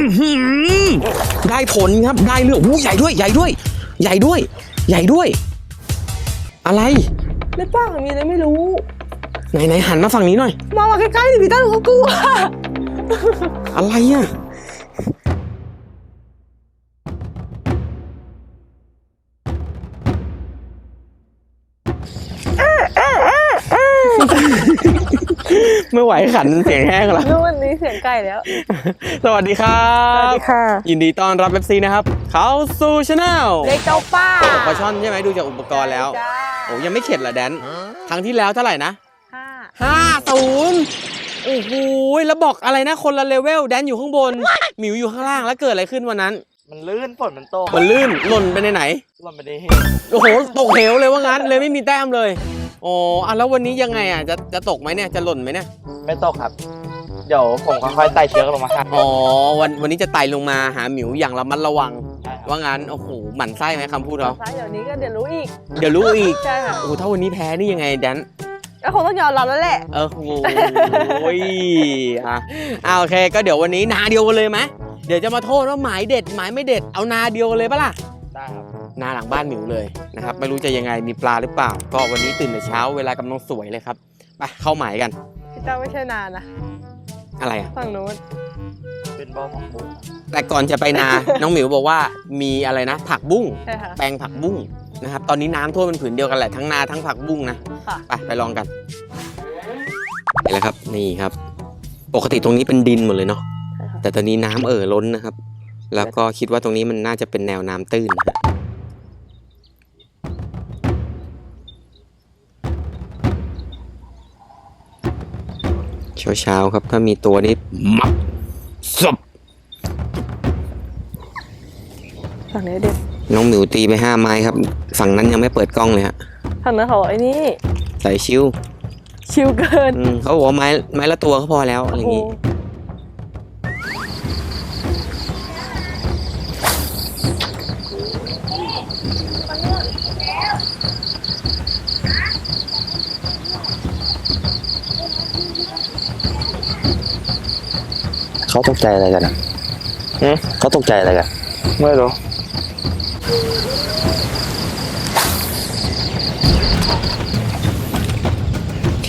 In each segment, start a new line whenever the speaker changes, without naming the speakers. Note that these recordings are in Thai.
อื้อหือได้ผลครับได้เรื่องอู้ใหญ่ด้วยใหญ่ด้วย ใหญ่ด้วย ใหญ่ด้วย อะไร
ในป้ากมีอะไรไม่รู้
ไหนไหนหันมาฝั่งนี้หน่อย
มามาใกล้ๆดิพี่ตั้นเขากลัว
อะไรอะ ไม่ไหวขันเสียงแห้งแล้ว
นู่นนี้เสียงไก่แล้ว
สวัสดีครั
สวัส
บ
ดีค่ะ
ยินดีต้อนรับเอฟซีนะครับ เขาสู่ชาแนล
เล็กเจ้าป้า
ปลาช่อนใช่ไหมดูจากอุปกรณ์แล้ว
จ้า
โอ้ยังไม่เข็ดเหรอแดน ครั้งที่แล้วเท่าไหร่นะ
ห้า
ห้าศูนย์โอ้โหแล้วบอกอะไรนะคนละเลเวล แดนอยู่ข้างบน หมิวอยู่ข้างล่างแล้วเกิดอะไรขึ้นวันนั้น
มันลื่นฝนมันตก
มันลื่นหล่นไปในไหน
เราไม่ได้เห็น
โอ้โหตกเหวเลยว่างั้นเลยไม่มีแต้มเลย อ๋ออะแล้ววันนี้ยังไงอะจะจะตกไหมเนี่ยจะหล่นไหมเนี่ย
ไม่ตกครับ เดี๋ยวผมค่อยๆไต่เชือกลงมาครับ
อ๋อวันวันนี้จะไต่ลงมาหาหมิวอย่างระมัดระวัง
ใช่ครับ
ว่างั้นโอ้โหหมั่นไส้ไหมคำพูดเขา
ซ้ายเดี๋ยวนี้ก็เดี๋ยวรู้อีก
เดี๋ยวรู้อีก
ใช่ค่ะ
โอ้โหถ้าวันนี้แพ้นี่ยังไงแดน
ก็คงต้องยอมรับแล้วแหละ
เออโอ้ยอะอะโอเค ก็เดี๋ยววันนี้นาเดียวกันเลยไหมเดี๋ยวจะมาโทษว่าหมายเด็ดหมายไม่เด็ดเอานาเดียวกันเลยปะล่ะ
ได้ครับ
นาหลังบ้านหมิวเลยนะครับ ไม่รู้จะยังไงมีปลาหรือเปล่า ก็วันนี้ตื่นแต่เช้าเวลากำลังสวยเลยครับไปเข้าหมายกัน
พี่ตั้นไม่ใช่นานนะ
อะไรอะ
ฝั่งนู้น
เป็นบ่อของบุ้ง
แต่ก่อนจะไปนา น้องหมิวบอกว่ามีอะไรนะ ผักบุ้ง
ใช่ค่ะ
แปลงผักบุ้งนะครับ ตอนนี้น้ำท่วมเป็นผืนเดียวกันแหละทั้งนาทั้งผักบุ้งนะ
ค่ะ
ไปไปลองกันนี่แหละครับนี่ครับ ปกติตรงนี้เป็นดินหมดเลยเนาะ
ใช่ค่ะ
แต่ตอนนี้น้ำเอ่อล้นนะครับ แล้วก็คิดว่าตรงนี้มันน่าจะเป็นแนวน้ำตื้นนะฮะ เช้าเช้าๆครับ ถ้ามีตัวนี้มับศพ
ฝั่งนี้เด็ด
น้องหมิวตีไปห้าไม้ครับ ฝั่งนั้นยังไม่เปิดกล้องเลยฮะ
ฝั่งนั้นเขาบอกไอ้นี่
ใส่ชิว
ชิวเกิน
อืมเขาบอกว่าไม้ไม้ละตัวก็พอแล้วอะไรอย่างงี้
เขาตกใจอะไรกันอะเขาตกใจอะไรกัน
ไม่รู้
โอเค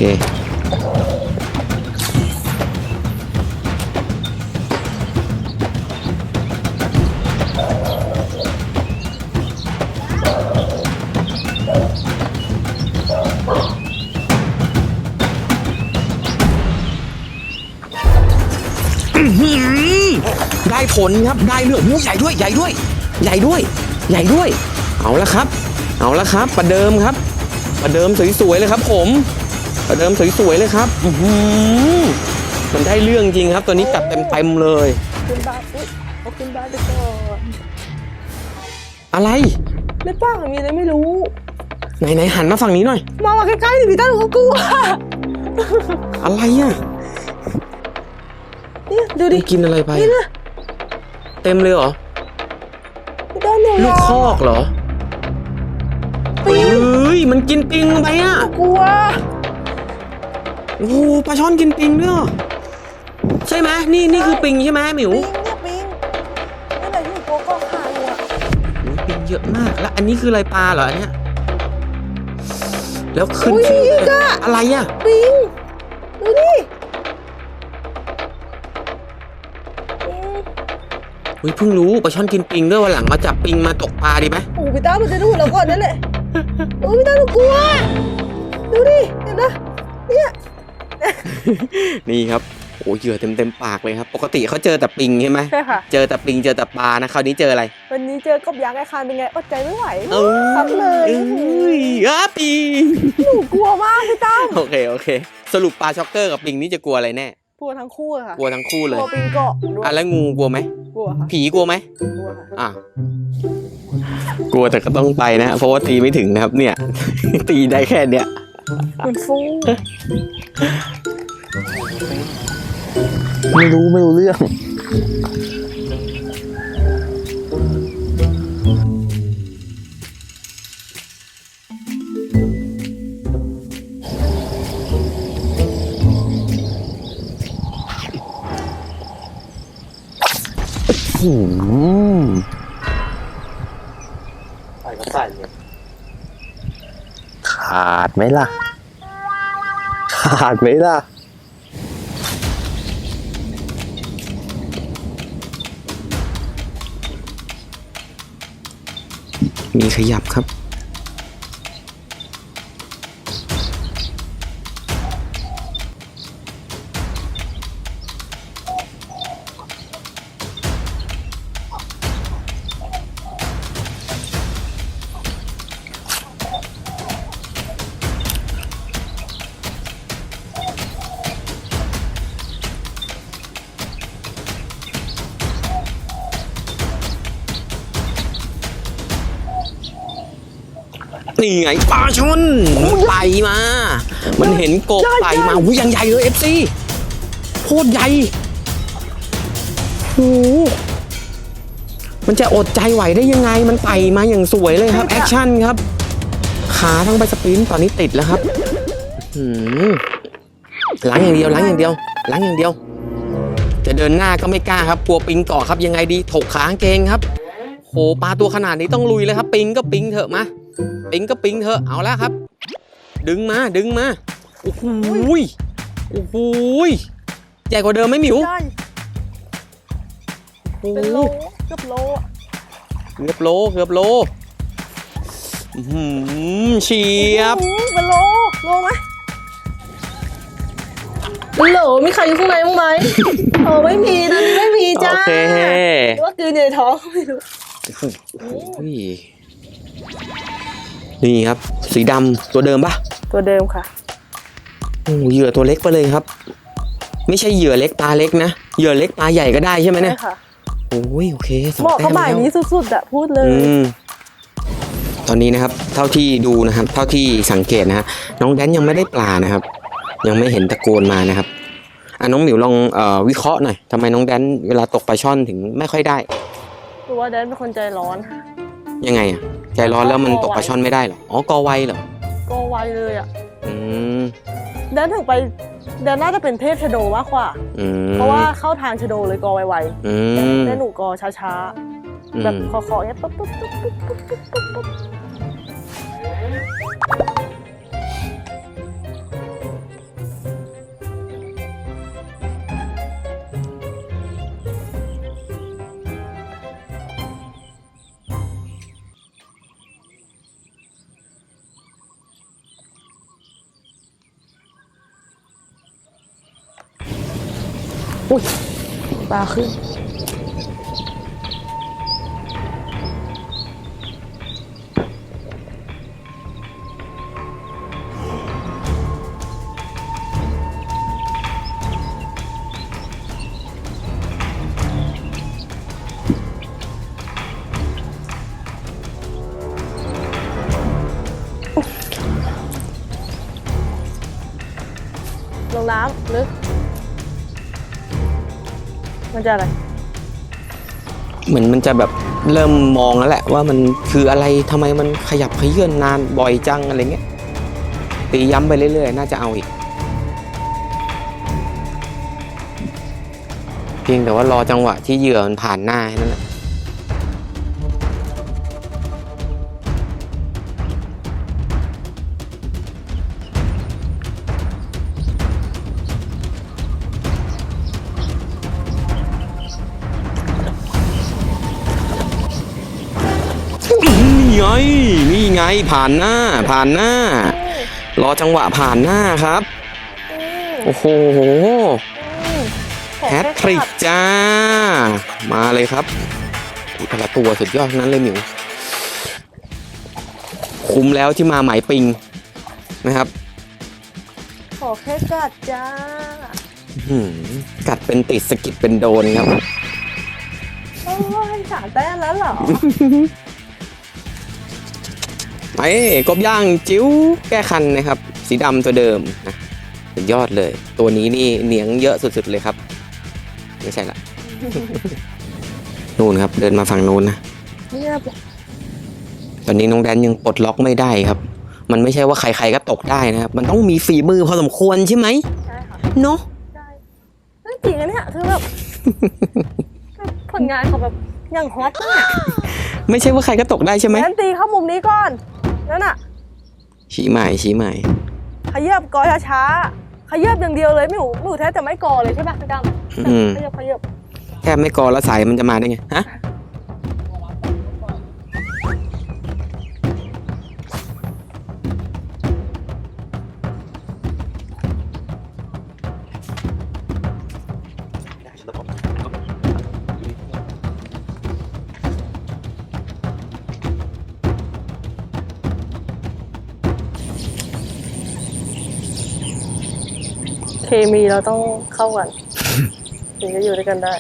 ได้ผลครับได้เรื่องอู้ใหญ่ด้วยใหญ่ด้วย ใหญ่ด้วย ใหญ่ด้วย เอาละครับ เอาละครับ ประเดิมครับ ประเดิมสวยๆเลยครับ ผม ประเดิมสวยๆเลยครับอือหือมันได้เรื่องจริงครับ ตัวนี้จัดเต็มๆเลย
ขึ้นบ้านอุ๊ยเอาขึ้นบ้านไปก่อน
อะไร
ในป้ากมีอะไรไม่รู้
ไหนไหนหันมาฝั่งนี้หน่อย
มามาใกล้ๆดิพี่ตั้นเขากลัว
อะไรอะ
เนี่ยดูดิ
มันกินอะไรไป
นี่นะ
เต็มเลยเหรอ
พี่ตั้นเนี่ย
ลูกคอกเหรอ
ปิง
เฮ้ยมันกินปิงไปอะ
กลัว
โอ้โหปลาช่อนกินปิงด้วยเหรอใช่ไหมนี่นี่คือปิงใช่ไหมหมิว
ปิงเนี่ยปิงนี่แหละที่หนูกลัวก็ขาดเลยอะ
โอ้ยปิงเยอะมากแล้ว อันนี้คืออะไรปลาเหรออันเนี้ยแล้วขึ้น
อุ้ย
ชื่อ
อีก
เลย
อะ
อะไรอะ
ปิงดูดิ
อุ้ยเพิ่งรู้ปลาช่อนกินปิงด้วยวันหลังมาจับปิงมาตกปลาดีไหม
โอ้พี่ตั้นมันจะดูดเราก่อนนั่นแหละโอ้พี่ตั้นหนูกลัวดูดิเห็นปะเนี่ย
นี่ครับโอ้ยเหยื่อเต็มเต็มๆปากเลยครับ ปกติเขาเจอแต่ปิงใช่ไหม
ใช่ค่ะ
เจอแต่ปิงเจอแต่ปลานะคราวนี้เจออะไร
วันนี้เจอกบยักษ์ไอ้คานเป็นไงอดใจไม่ไหว
เอ้ย
ซัดเลย
เอ้ยอ้าปิง
หนูกลัวมากพี่ตั้ม
โอเคโอเค สรุปปลาช็อกเกอร์กับปิงนี่จะกลัวอะไรแน่
กลัวทั้งคู่อะค่ะ
กลัวทั้งคู่
ก
เลย
ลัวปิงเกาะด้วย
อะแล้วงูกลัวไหม
กลัวค่ะ
ผีกลัวไหม
กลัวค่ะ
อะกลัวแต่ก็ต้องไปนะเพราะว่าตีไม่ถึงนะครับ เนี่ย ตีได้แค่เนี้ย
มันฟู
ไม่รู้ไม่รู้เรื่อง
หือ
ใส่ก็ใส่เลย
ขาดไหมล่ะ ขาดไหมล่ะ
มีขยับครับ นี่ไงปลาชนไต่มา มันเห็นกบไต่มาอุ้ยยังใหญ่เลยเอฟซีโคตรใหญ่โอ้โหมันจะอดใจไหวได้ยังไง มันไต่มาอย่างสวยเลยครับ แอคชั่นครับ ขาทั้งใบสปรินต์ตอนนี้ติดแล้วครับหืมล้างอย่างเดียวล้างอย่างเดียวล้างอย่างเดียว จะเดินหน้าก็ไม่กล้าครับกลัวปิงเกาะครับยังไงดี ถกขางเกงครับโหปลาตัวขนาดนี้ต้องลุยเลยครับ ปิงก็ปิงเถอะมา ปิงก็ปิงเถอะเอาแล้วครับ ดึงมาดึงมาโอ้โหยโอ้โหยใหญ่กว่าเดิมไหมหมิว
ใช่
โอ้โห
เป็นโลเกือบโลอะ
เกือบโลเกือบโลอื้อหือเฉียบ
โอ้โหเป็นโลโลไหมเป็นโหลมีใครอยู่ข้างในบ้างไหมเออไม่มีนะไม่มีจ้า
โอเค
หรือว่ากลืนอยู่ในท้องไม่รู้
โอ้ย นี่ครับ สีดำตัวเดิมปะ
ตัวเดิมค่ะ
โอ้เหยื่อตัวเล็กไปเลยครับ ไม่ใช่เหยื่อเล็กปลาเล็กนะเหยื่อเล็กปลาใหญ่ก็ได้ใช่ไหมเนี่ย
ใช่ค่ะ
โอ้ยโอเคสอง
เหมาะ
แต้
กับ
ม
บ่าย
แล้ว
นี้สุดๆอะพูดเลย
อืมตอนนี้นะครับเท่าที่ดูนะครับ เท่าที่สังเกตนะฮะน้องแดนยังไม่ได้ปลานะครับ ยังไม่เห็นตะโกนมานะครับอะน้องหมิวลองเอ่อวิเคราะห์หน่อยทำไมน้องแดนเวลาตกปลาช่อนถึงไม่ค่อยได้
คือว่าแดนเป็นคนใจร้อน
ยังไงอะ ใจร้อนแล้วมันตกปลาช่อนไม่ได้เหรอ อ๋อกอไวเหรอ
ก็ไวเลยอะ
อืม
แดนถึงไปแดนน่าจะเป็นเทพชโดมากกว่า
อืม
เพราะว่าเข้าทางชโดเลยกอไว
อื
ๆ
ม
แต่หนูกอช้า
อื
ๆแบบ
ม
คอๆเนี้ยปุ๊บปุ๊บปุ๊บปุ๊บปุ๊บปุ๊บปุ๊บ ปุ๊บปลาขึ้นลงน้ำ มันจะอะไร
เหมือนมันจะแบบเริ่มมองแล้วแหละว่ามันคืออะไรทำไมมันขยับขยื่นนานบ่อยจังอะไรเงี้ยตีย้ำไปเรื่อยๆ น่าจะเอาอีก เพียงแต่ว่ารอจังหวะที่เหยื่อมันผ่านหน้าแค่นั่นแหละ ไง นี่ไงผ่านหน้า ผ่านหน้า รอจังหวะผ่านหน้าครับ โอ้โหแฮตทริกจ้า มาเลยครับอุ๊ยแต่ละตัวสุดยอดทั้งนั้นเลยหมิว คุ้มแล้วที่มาหมายปิงนะครับ
ขอแค่กัดจ้า
หืมกัดเป็นติดสะกิดเป็นโดนครับ
โอ้ยสามแต้มแล้วเหรอ
ไปกบย่างจิ้วแก้คันนะครับ สีดำตัวเดิมนะสุดยอดเลย ตัวนี้นี่เหนียงเยอะสุดๆเลยครับ ไม่ใช่ละ นู่นครับ เดินมาฝั่งนู้นนะ
เงียบเลย
ตอนนี้น้องแดนยังปลดล็อกไม่ได้ครับ มันไม่ใช่ว่าใครๆก็ตกได้นะครับ มันต้องมีฝีมือพอสมควรใช่ไหม
ใช่ค่ะ
เนาะ
ใช่นั่นจริงอันเนี้ยคือแบบกผลงานเขาแบบอย่างฮอตน่ะ
ไม่ใช่ว่าใครก็ตกได้ใช่ไหม
งั้นตีเข้ามุมนี้ก่อน นั่นน่ะ
ชี้ใหม่ชี้ใหม่
ขยับกอช้าๆขยับอย่างเดียวเลยไม่หนูหนูแท้จะไม่กอเลยใช่ปะพี่ด
อืมำ
ขยับขยับ
แค่ไม่กอแล้วสายมันจะมาได้ไงฮะ
เคมีเราต้องเข้ากันถึงจะอยู่ด้วยกันได้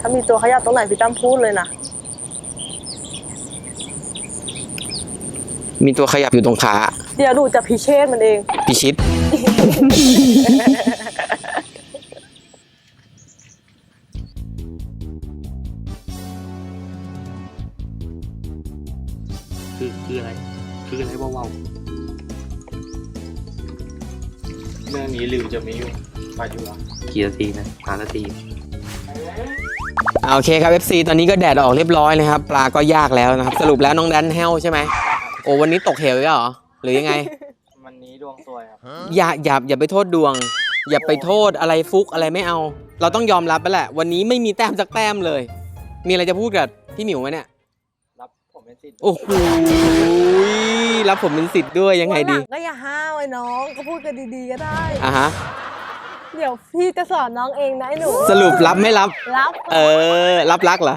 ถ้ามีตัวขยับตรงไหนพี่ตั้มพูดเลยนะ
มีตัวขยับอยู่ตรงขา
เดี๋ยวดูจะพิเชษมันเอง
พิชิต
ไปอยู่แล้ว
ๆกี่นาทีนะห้านาที
โอเคครับ FC ตอนนี้ก็แดดออกเรียบร้อยนะครับ ปลาก็ยากแล้วนะครับ สรุปแล้วน้องแดนแห้วใช่ไหมโอ้วันนี้ตกเหวอีกแล้วเหรอหรือยังไง
วันนี้ดวงสวยครับ
อย่าอย่าอย่าไปโทษดวง อย่าไปโทษอะไรฟุกอะไรไม่เอา เราต้องยอมรับไปแหละ วันนี้ไม่มีแต้มสักแต้มเลย มีอะไรจะพูดกับพี่หมิวไหมเนี่ย
รับผมเป็นสิทธิ์
โอ้โหรับผมเป็นสิทธิ์ด้วยยังไงดี
วันหลัก็อย่าห้าวไอ้น้องก็พูดกันดีๆก็ได้
อะฮะ
เดี๋ยวพี่จะสอนน้องเองนะไอ้หนู
สรุปรับไม่รับ
รับ
เออ รับรักเหรอ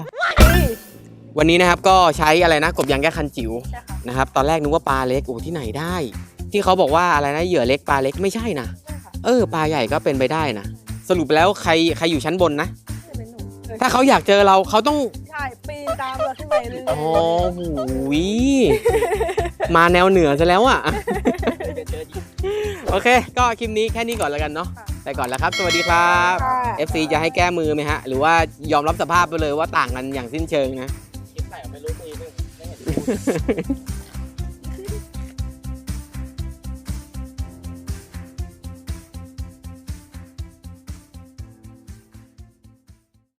วันนี้นะครับก็ใช้อะไรนะกบยางแก้คันจิ๋ว
ใช่ค่ะ
นะครับ ตอนแรกนึกว่าปลาเล็กโอ้ที่ไหนได้ ที่เขาบอกว่าอะไรนะเหยื่อเล็กปลาเล็กไม่ใช่นะ
ใช่ค่ะ
เออปลาใหญ่ก็เป็นไปได้นะสรุปแล้วใครใครอยู่ชั้นบนนะ
ไม่เป็นหนู
ถ้าเขาอยากเจอเราเขาต้อง
ใช่ปีนตามเราขึ้นไปเรื่อยๆ
โอ้โหยมาแนวเหนือซะแล้วอะ โอเค ก็คลิปนี้แค่นี้ก่อนแล้วกันเนาะ ไปก่อนแล้วครับ สวัสดีครับ
ค่ะ
FC จะให้แก้มือไหมฮะ หรือว่ายอมรับสภาพไปเลยว่าต่างกันอย่างสิ้นเชิงนะ
คลิปไหนไม่รู้ตีนึงไม่เห็น